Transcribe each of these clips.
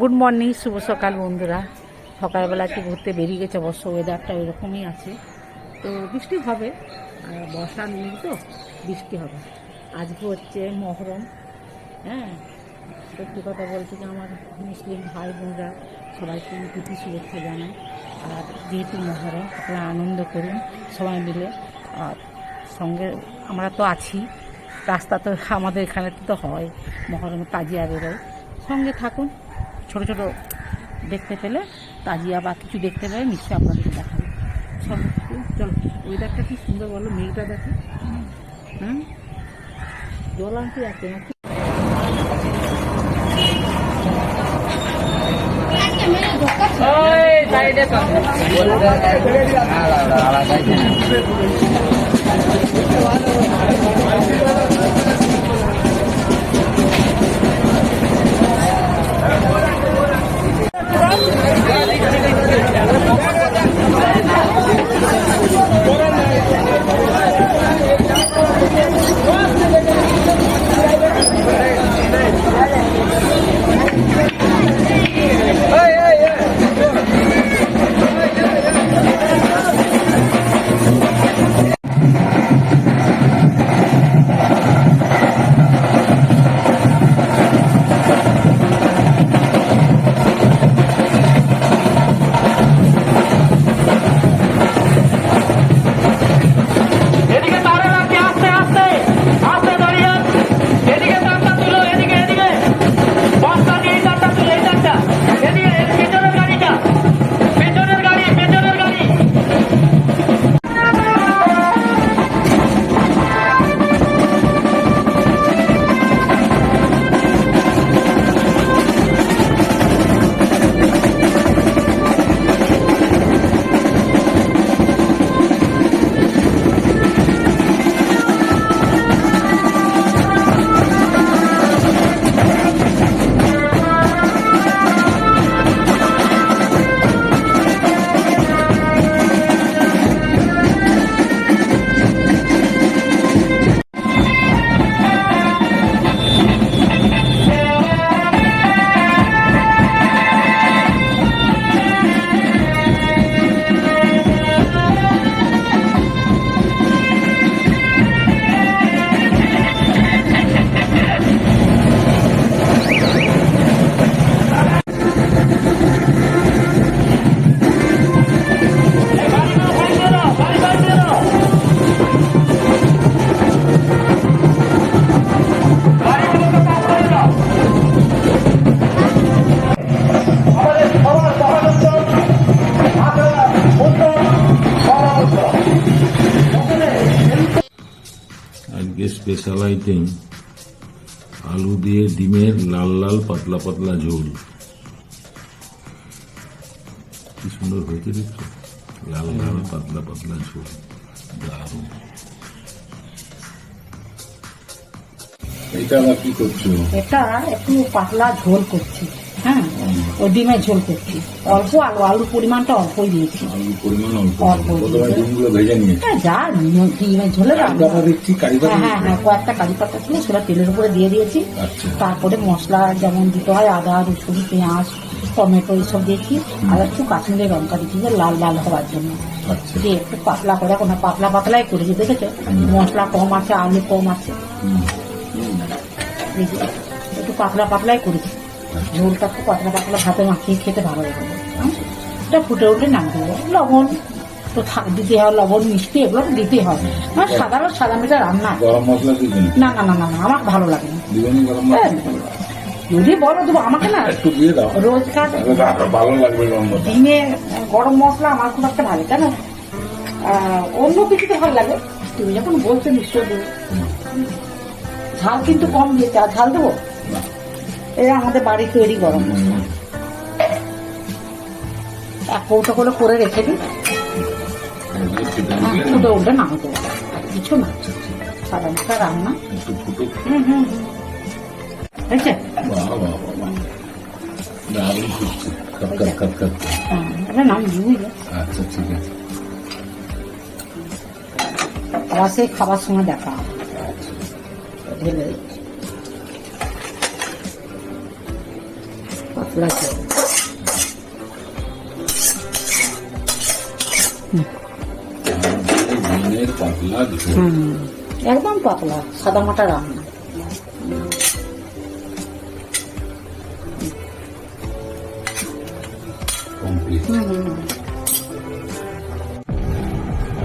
Good morning শুভ সকাল বন্ধুরা। সকালবেলা একটু ঘুরতে বেরিয়ে গেছে অবশ্য ওয়েদারটা এরকমই আছে। তো বৃষ্টি হবে বর্ষা নেই তো, বৃষ্টি হবে। আজকে হচ্ছে মহরম হ্যাঁ? সত্যি কথা বলতে যে আমার মুসলিম ভাই বোনরা সবাইকে প্রীতি শুভেচ্ছা জানাই। আর যেহেতু মহরম, আপনারা আনন্দ করুন সবাই মিলে। আর সঙ্গে আমরা তো আছি, রাস্তা তো আমাদের এখানে তো হয়, মহরম তাজিয়া বেরোয়। সঙ্গে থাকুন ছোট ছোট দেখতে পেলে তাজিয়া বা কিছু দেখতে পেলে নিশ্চয়ই আপনাদের দেখাবে। সব চলো ওয়েদারটা কি সুন্দর বলো মেঘটা দেখো। হুম? জল আনতে যাচ্ছে নাকি? এদিকে স্পেশাল আইটেম আলু দিয়ে ডিমের লাল লাল পাতলা পাতলা ঝোল। কি সুন্দর হয়েছে দেখছ? লাল লাল পাতলা পাতলা ঝোল। দারুণ। এটা আবার কি করছ? এটা একটু পাতলা ঝোল করছি। ওই ডিমের ঝোল করছি। অল্প আলু আলুর পরিমাণটা অল্পই দিয়েছি। আলুর পরিমাণ অল্প। ডিমগুলো ভেজে হ্যাঁ, যা ডিম- ডিমের ঝোলে হ্যাঁ হ্যাঁ হ্যাঁ কয়েকটা কারি পাতা ছিল সেটা তেলের উপরে দিয়ে দিয়েছি। আচ্ছা। তারপরে মশলা যেমন দিতে হয় আদা রসুন পেঁয়াজ টমেটো এইসব দিয়েছি। আর একটু কাশ্মীরের লঙ্কা দিচ্ছি যে লাল লাল হওয়ার জন্য। আচ্ছা। দিয়ে একটু পাতলা করে কোনো পাতলা পাতলাই করেছি দেখেছ? মশলা কম আছে আলু কম আছে। একটু পাতলা পাতলাই করেছি। ঝোলটা একটু পাতলা পাতলা ভাতে মাখিয়ে খেতে ভালো লাগে। এটা ফুটে উঠে নাম দেবো লবণ তো দিতে হয় লবণ মিষ্টি এগুলো দিতে হয়। আমার সাধারণ সাদা মিটা রান্না না না না না না আমার ভালো লাগে না। যদি বলো দেবো। আমাকে না রোজকার দিনে গরম মশলা। আমার খুব একটা ভালো কেন অন্য কিছুতে ভালো লাগে। তুমি যখন বলছো নিশ্চয় দেবো। ঝাল কিন্তু কম দিয়েছে আর ঝাল দেবো? এই আমাদের বাড়ি তৈরি গরম মশলা এক কৌটো করে করে রেখে দিই। ফুটে উঠে না হতে কিছু না। সাদা রান্না। হুম হুম। হয়েছে? হ্যাঁ এটা আবার সেই খাবার সময় দেখা। ঢেলে হুম একদম পাতলা সাদা মাটা রান্না।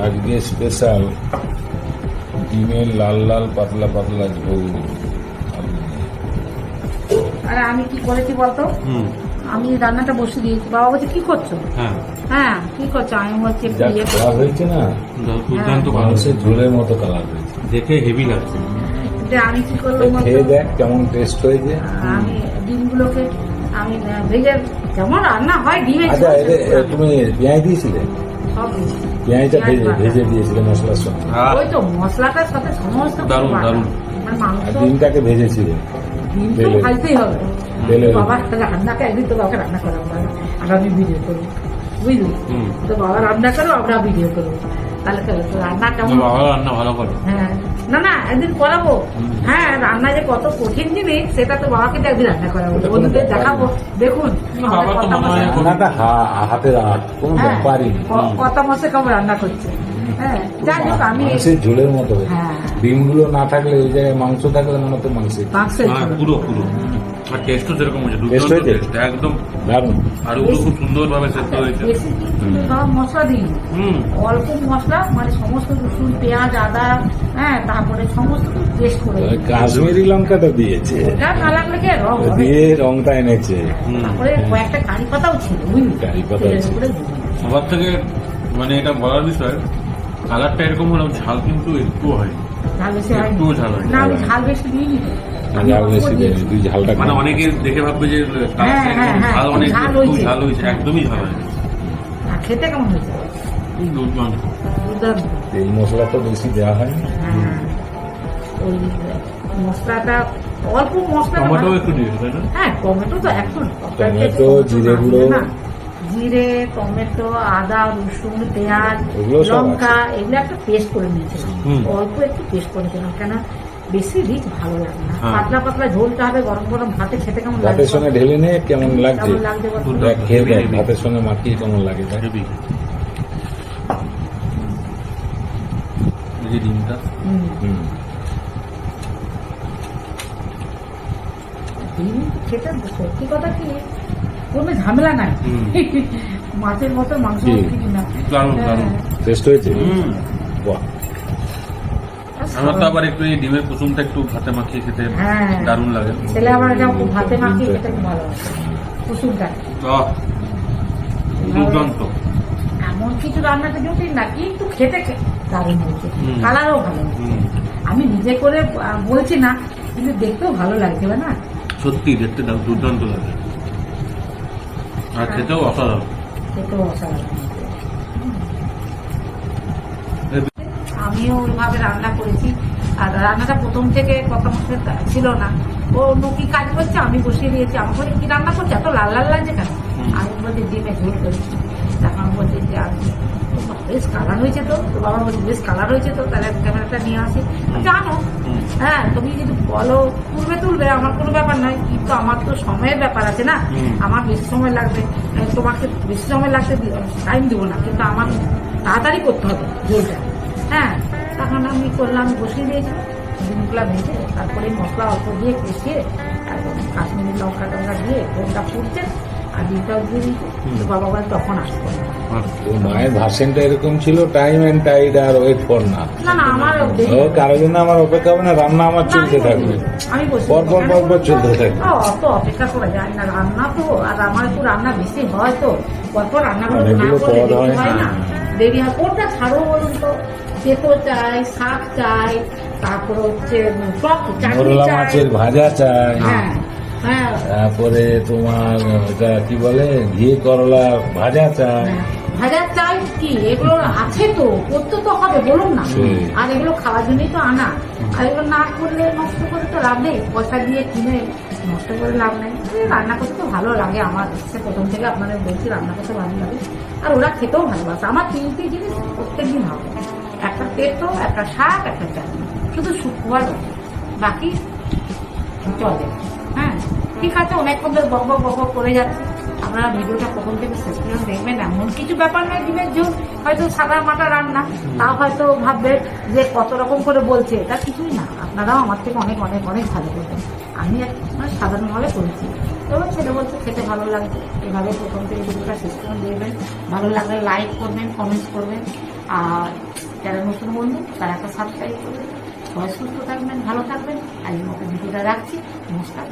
আজকে স্পেশাল ডিমের লাল লাল পাতলা পাতলা ঝোল। আরে আমি কি করেছি বলতো? আমি রান্নাটা বসে দিয়েছি। বাবা বলছে কি করছ? হ্যাঁ। হ্যাঁ কি করছ? আমি বলছি ইয়ে হয়েছে না দুর্দান্ত মানুষের ঝোলের মতো কালার হয়েছে। দেখে হেভি লাগছে। যে আমি কি করলাম খেয়ে দেখ কেমন টেস্ট হয়েছে। আমি ডিমগুলোকে আমি ভেজে যেমন রান্না হয় ডিমে আচ্ছা তুমি পেঁয়াজ দিয়েছিলে? সব পেঁয়াজটা ভেজে ভেজে দিয়েছিলে মশলার সঙ্গে? ওই তো মশলাটার সাথে সমস্ত দারুণ, দারুণ। মানে ডিমটাকে ভেজেছিলে? ডিম তো তেলে। হবে বাবা রান্নাটা একদিন তো বাবাকে রান্না করা আর আমি ভিডিও করব বুঝলি তো বাবা রান্না করো আমরা ভিডিও করব তাহলে রান্না কেমন বাবা রান্না ভালো করে হ্যাঁ না না একদিন করাবো হ্যাঁ রান্না যে কত কঠিন জিনিস সেটা তো বাবাকে একদিন রান্না করাবো বন্ধুদের দেখাবো দেখুন কোনো ব্যাপারই। ক- কেমন রান্না করছে হ্যাঁ যাই হোক আমি মাংসের ঝোলের মতো। হ্যাঁ। ডিমগুলো না থাকলে ওই জায়গায় মাংস থাকলে মনে হতো হ্যাঁ। পুরো পুরো। আর টেস্টও সেরকম হয়েছে Taste হয়েছে? একদম। দারুণ। আর ওগুলো খুব সুন্দর সেদ্ধ হয়েছে। সব মশলা দিই অল্প মশলা মানে সমস্ত রসুন পেঁয়াজ আদা হ্যাঁ তারপরে সমস্ত করে। কাশ্মীরি লঙ্কাটা দিয়েছে। ওটা না লাগলে রং দিয়ে রংটা এনেছে। তারপরে কয়েকটা কারি পাতাও ছিল কারি দিয়ে। সবার থেকে মানে এটা বলার বিষয় কালারটা এরকম হলো ঝাল কিন্তু একটু হয়। ঝাল মানে অনেকে দেখে ভাববে যে ঝাল অনেক ঝাল হয়েছে। একদমই ঝাল খেতে কেমন হয়েছে? তেল মশলা তো বেশি দেওয়া হয় না। হ্যাঁ ওই মশলাটা অল্প মশলা টমেটো একটু দিয়েছে হ্যাঁ টমেটো তো এখন টমেটো, জিরে গুঁড়ো। জিরে টমেটো আদা রসুন পেঁয়াজ লঙ্কা এগুলো একটা পেস্ট করে নিয়েছিলাম। অল্প একটু পেস্ট করেছিলাম কেন বেশি রিচ ভালো লাগে না। হ্যাঁ। পাতলা পাতলা ঝোলটা হবে গরম গরম ভাতে খেতে কেমন লাগে? ভাতের সঙ্গে ঢেলে নে কেমন লাগছে? খেয়ে ভাতের সঙ্গে মাখিয়ে কেমন লাগে ডিমটা। হুম। হুম। খেতে সত্যি কথা কি? কোনো ঝামেলা নাই। মাছের মতো মাংস না দারুণ, হ্যাঁ। দারুণ। টেস্ট হয়েছে? বাহ। আমার তো আবার একটু এই ডিমের কুসুমটা একটু ভাতে মাখিয়ে খেতে হ্যাঁ। দারুণ লাগে। ছেলে আবার এটা ভাতে মাখিয়ে খেতে ভালোবাসে কুসুমটা। দুর্দান্ত। এমন কিছু জটিল না? কিন্তু খেতে দারুণ হয়েছে। কালারও ভালো। আমি নিজে করে বলছি না কিন্তু দেখতেও ভালো লাগছে না? সত্যি দেখতে দারুণ দুর্দান্ত লাগে। আর খেতেও অসাধারণ খেতেও অসাধারণ আমিও ওইভাবে রান্না করেছি। আর রান্নাটা প্রথম থেকে কত মাসের ছিল না। ও অন্য কি কাজ করছে? আমি বসিয়ে দিয়েছি। আমি বলি কি রান্না করছে? এত লাল লাল লাগছে কেন। আমি বলছি ডিমে ঝোল করেছি তখন বলছি যে আমি বেশ কালার হয়েছে তো। তো বাবা বলছে বেশ কালার হয়েছে তো তাহলে ক্যামেরাটা নিয়ে আসি। জানো হ্যাঁ তুমি যদি বলো তুলবে তুলবে আমার কোনো ব্যাপার নয় কিন্তু আমার তো সময়ের ব্যাপার আছে না। আমার বেশি সময় লাগবে আমি তোমাকে বেশি সময় লাগতে টাইম দেবো না কিন্তু আমার তাড়াতাড়ি করতে হবে ঝোলটা হ্যাঁ তখন আমি করলাম বসিয়ে দিয়েছি ডিমগুলা ভেজে তারপরে মশলা অল্প দিয়ে কষিয়ে একদম কাশ্মীরি লঙ্কা টঙ্কা দিয়ে ঝোলটা ফুটছে আর ডিমটাও তো বাবা বলে তখন আসব মায়ের ভার্সেনটা এরকম ছিল টাইম এন্ড টাইড আর ওয়েট ফর না না না আমার কারোর জন্য আমার অপেক্ষা হবে না রান্না আমার চলতে থাকবে। আমি পর পর পর পর চলতে থাকবে। অত অপেক্ষা করা যায় না রান্না তো আর আমার একটু রান্না বেশি হয় তো। পরপর রান্না করে না করলে হয়, না। দেরি হয় কোনটা ছাড়ো বলুন তো? তেতো চাই শাক চাই তারপর হচ্ছে টক চাটনি চাই। ভাজা চাই। হ্যাঁ। তারপরে তোমার এটা কি বলে ঘি করলা ভাজা চাই হ্যাঁ। ভাজার চাই কি? এগুলো আছে তো করতে তো হবে বলুন না। আর এগুলো খাওয়ার জন্যই তো আনা। আর এগুলো না করলে নষ্ট করে তো লাভ নেই। পয়সা দিয়ে কিনে নষ্ট করে লাভ নেই। রান্না করতে তো ভালো লাগে আমার। সে প্রথম থেকে আপনাদের বলছি রান্না করতে ভালো লাগে। আর ওরা খেতেও ভালোবাসে। আমার তিনটি জিনিস প্রত্যেকদিন হবে। একটা পেটো একটা শাক একটা চাটনি। শুধু শুক্রবার বাকি চলে। হ্যাঁ ঠিক আছে ধরে বক বক বক করে যাচ্ছে। আপনারা ভিডিওটা প্রথম থেকে শেষ পর্যন্ত দেখবেন, এমন কিছু ব্যাপার নয় ডিমের ঝোল হয়তো সাদা মাটা রান্না, তাও হয়তো ভাববে যে কত রকম করে বলছে, এটা কিছুই না। আপনারাও আমার থেকে অনেক অনেক অনেক ভালো করবেন। আমি সাধারণভাবে করেছি এবার ছেলে বলছে, খেতে ভালো লাগবে এভাবে প্রথম থেকে ভিডিওটা শেষ পর্যন্ত দেখবেন। ভালো লাগলে লাইক করবেন কমেন্টস করবেন। আর যারা নতুন বন্ধু, তারা একটা সাবস্ক্রাইব করবেন। সুস্থ থাকবেন ভালো থাকবেন আজকের মতো ভিডিওটা রাখছি। নমস্কার।